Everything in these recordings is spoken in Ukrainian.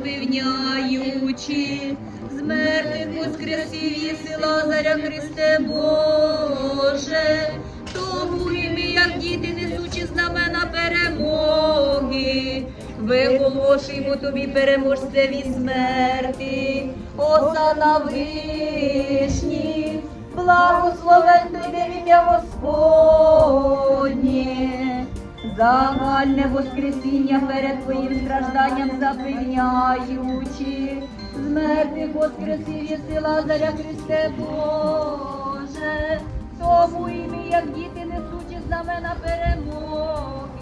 запевняючи, з мертвих воскресів єси Лазаря Христе Боже, тому і ми, як діти, несучи знамена перемоги, виголошуємо тобі переможцеві смерти, осана вишні, благословен тобі в ім'я Господнє. Загальне воскресіння перед твоїм стражданням запевняючи, з мертвих воскресів єси Лазаря Христе Боже, тому і ми, як діти, несучи знамена перемоги,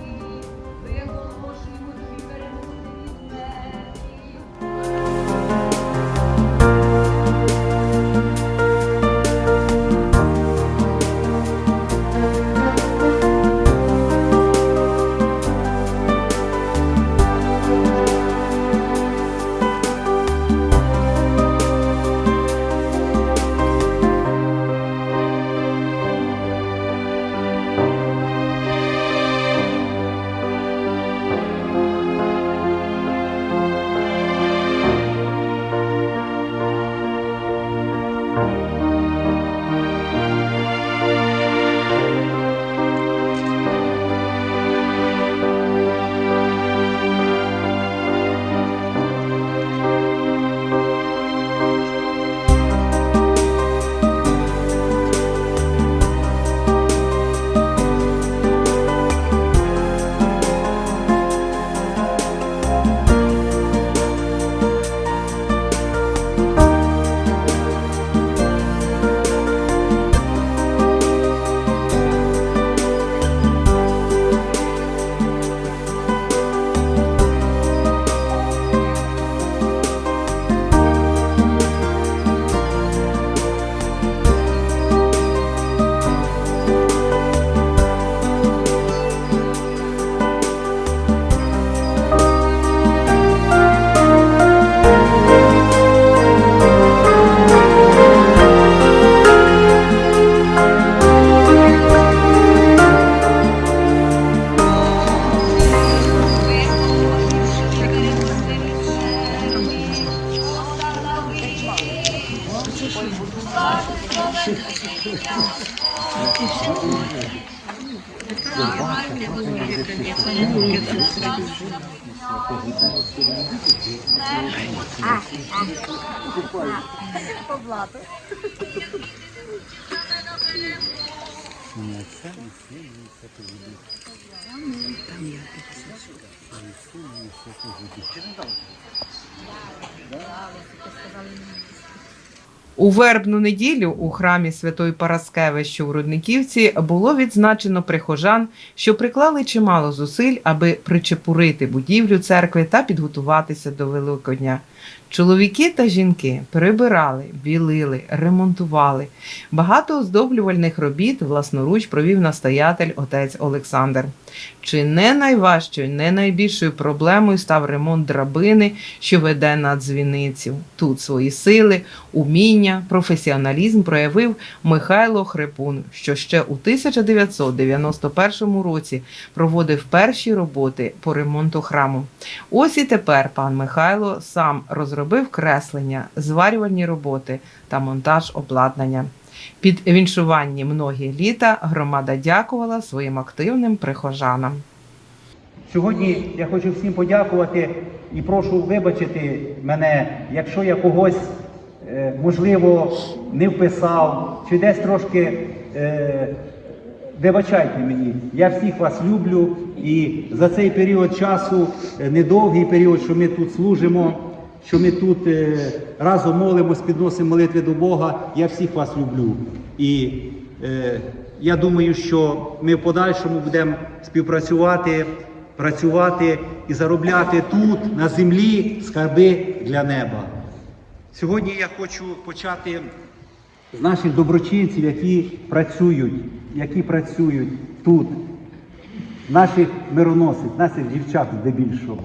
Поблату. Там я у вербну неділю у храмі Святої Параскеви, що в Рудниківці, було відзначено прихожан, що приклали чимало зусиль, аби причепурити будівлю церкви та підготуватися до Великодня. Чоловіки та жінки прибирали, білили, ремонтували. Багато оздоблювальних робіт власноруч провів настоятель отець Олександр. Чи не найважчою, не найбільшою проблемою став ремонт драбини, що веде на дзвіницю. Тут свої сили, уміння, професіоналізм проявив Михайло Хрипун, що ще у 1991 році проводив перші роботи по ремонту храму. Ось і тепер пан Михайло сам розробив креслення, зварювальні роботи та монтаж обладнання. Під віншуванні многі літа громада дякувала своїм активним прихожанам. Сьогодні я хочу всім подякувати і прошу вибачити мене, якщо я когось, е, можливо, не вписав, чи десь трошки е, вибачайте мені. Я всіх вас люблю і за цей період часу, е, недовгий період, що ми тут служимо, що ми тут е, разом молимось, підносимо молитви до Бога, я всіх вас люблю. І е, я думаю, що ми в подальшому будемо співпрацювати, працювати і заробляти тут, на землі, скарби для неба. Сьогодні я хочу почати з наших доброчинців, які працюють, які працюють тут, наших мироносець, наших дівчат здебільшого.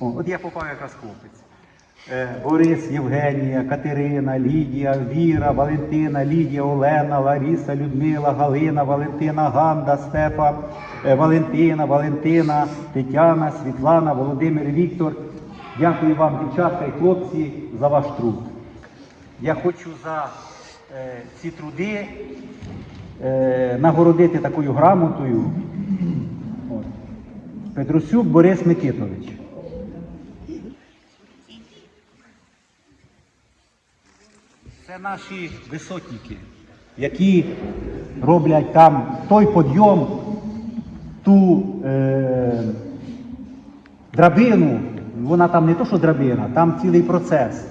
О, от я попав якраз хлопець. Е, Борис, Євгенія, Катерина, Лідія, Віра, Валентина, Лідія, Олена, Ларіса, Людмила, Галина, Валентина, Ганда, Стефа, е, Валентина, Валентина, Тетяна, Світлана, Володимир, Віктор. Дякую вам, дівчатка і хлопці, за ваш труд. Я хочу за е, ці труди е, нагородити такою грамотою от, Петрусюк Борис Микитович. Це наші висотники, які роблять там той підйом, ту е, драбину. Вона там не то, що драбина, там цілий процес.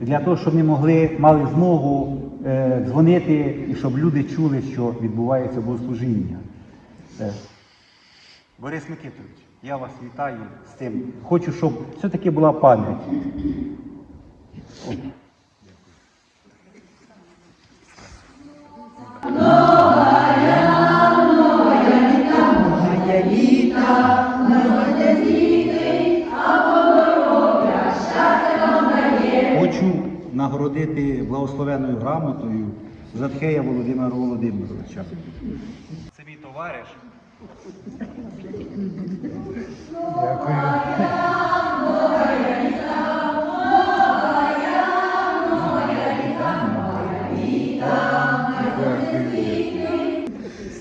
Для того, щоб ми могли, мали змогу е, дзвонити і щоб люди чули, що відбувається богослужіння. Е, Борис Микитович, я вас вітаю з цим. Хочу, щоб все-таки була пам'ять. Нагородити благословенною грамотою Затхея Володимира Володимировича. Це мій товариш.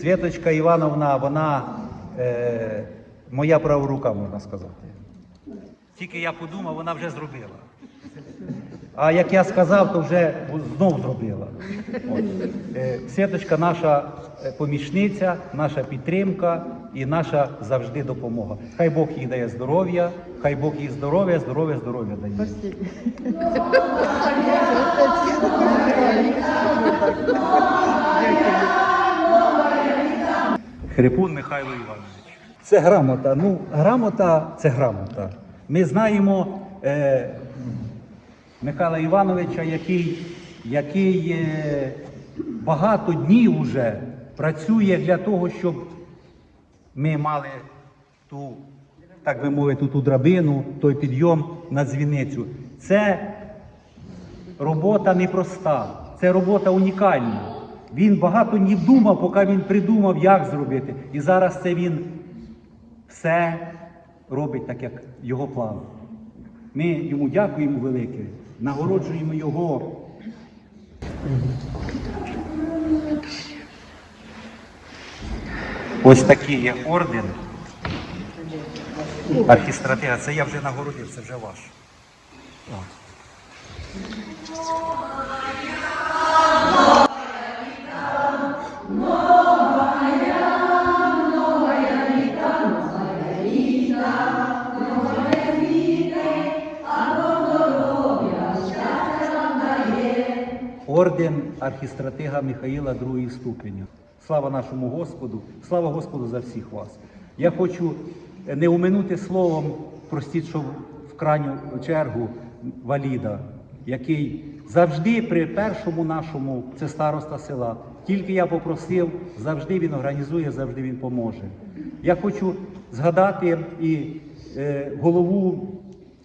Святочка Івановна, вона е, моя права рука, можна сказати. Тільки я подумав, вона вже зробила. А як я сказав, то вже знов зробила. От. Е, Святочка наша е, помічниця, наша підтримка і наша завжди допомога. Хай Бог їй дає здоров'я, хай Бог їй здоров'я, здоров'я, здоров'я дає. Хрипун Михайло Іванович. Це грамота. Ну, грамота це грамота. Ми знаємо е, Михайла Івановича, який, який е, багато днів вже працює для того, щоб ми мали ту, так би мовити, ту драбину, той підйом на дзвіницю. Це робота непроста, це робота унікальна. Він багато днів думав, поки він придумав, як зробити. І зараз це він все робить так, як його план. Ми йому дякуємо велике, нагороджуємо його. Ось такий є орден. Архістратега, це я вже нагородив, це вже ваш. О. Орден архістратига Михаїла другої ступеня. Слава нашому Господу, слава Господу за всіх вас. Я хочу не уминути словом, простіть, в крайню чергу валіда, який завжди при першому нашому, це староста села. Тільки я попросив, завжди він організує, завжди він поможе. Я хочу згадати і е, голову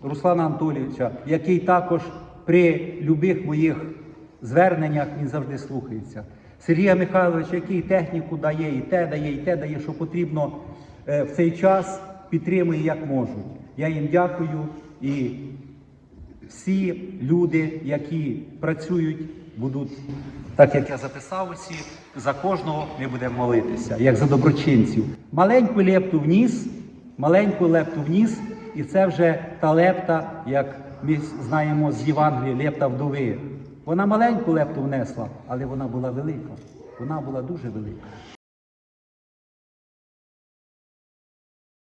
Руслана Анатолійовича, який також при любих моїх зверненнях він завжди слухається. Сергія Михайловича, який техніку дає, і те дає, і те дає, що потрібно е, в цей час, підтримує як можуть. Я їм дякую і всі люди, які працюють, будуть, так як я записав усі, за кожного ми будемо молитися, як за доброчинців. Маленьку лепту вніс, маленьку лепту вніс, і це вже та лепта, як ми знаємо з Євангелія, лепта вдови. Вона маленьку лепту внесла, але вона була велика. Вона була дуже велика.